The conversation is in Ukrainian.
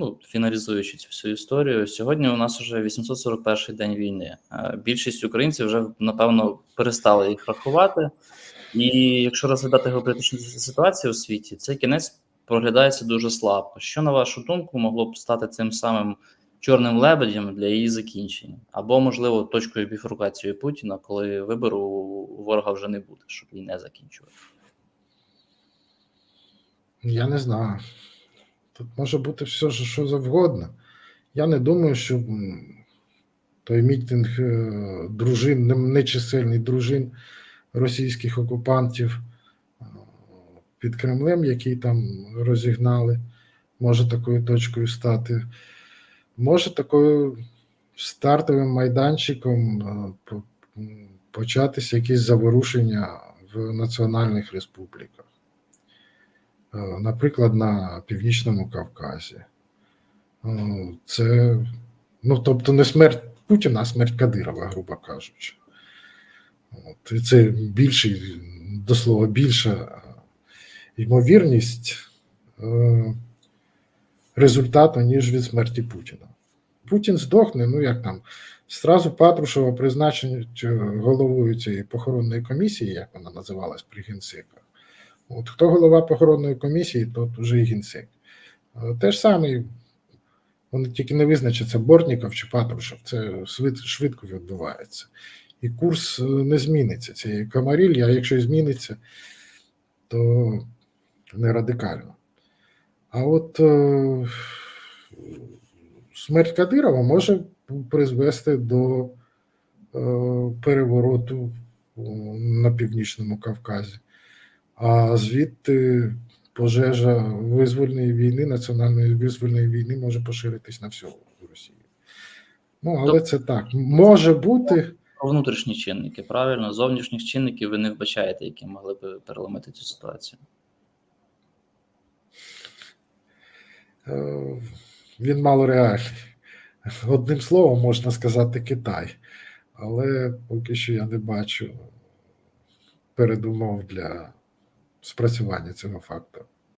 ну, фіналізуючи цю всю історію, сьогодні у нас вже 841 день війни. Е, Більшість українців вже напевно перестали їх рахувати. І якщо розглядати геополітичну ситуацію у світі, цей кінець проглядається дуже слабко. Що на вашу думку могло б стати цим самим чорним лебедем для її закінчення, або можливо точкою біфуркації Путіна, коли вибору у ворога вже не буде, щоб її не закінчувати. Я не знаю. Тут може бути все, що що завгодно. Я не думаю, що той мітинг е, дружин, не- нечисельний дружин російських окупантів е, під Кремлем, який там розігнали, може такою точкою стати. Може такою стартовим майданчиком е, початися якісь заворушення в національних республіках. Е, наприклад, на Північному Кавказі. Е, Це, ну, тобто, не смерть Путіна, а смерть Кадирова, грубо кажучи. От, і це більший, до слова, більша е, ймовірність е, результату, ніж від смерті Путіна. Путін здохне, ну як там, зразу Патрушева призначить головою цієї похоронної комісії, як вона називалась при генсеках. От хто голова похоронної комісії, тот уже і генсек. Е, Те ж саме, вони тільки не визначаться Бортніков чи Патрушев, це швидко відбувається. І курс е, не зміниться цієї комарілі, а якщо зміниться, то не радикально. А от е, смерть Кадирова може призвести до е, перевороту на Північному Кавказі. А звідти пожежа визвольної війни, національної визвольної війни може поширитись на всю Росію. Ну, але це так. Може бути. Внутрішні чинники, правильно, зовнішніх чинників ви не вбачаєте, які могли б переломити цю ситуацію. е, Він мало реальний. Одним словом, можна сказати, Китай. Але поки що я не бачу передумов для спрацювання цього факту.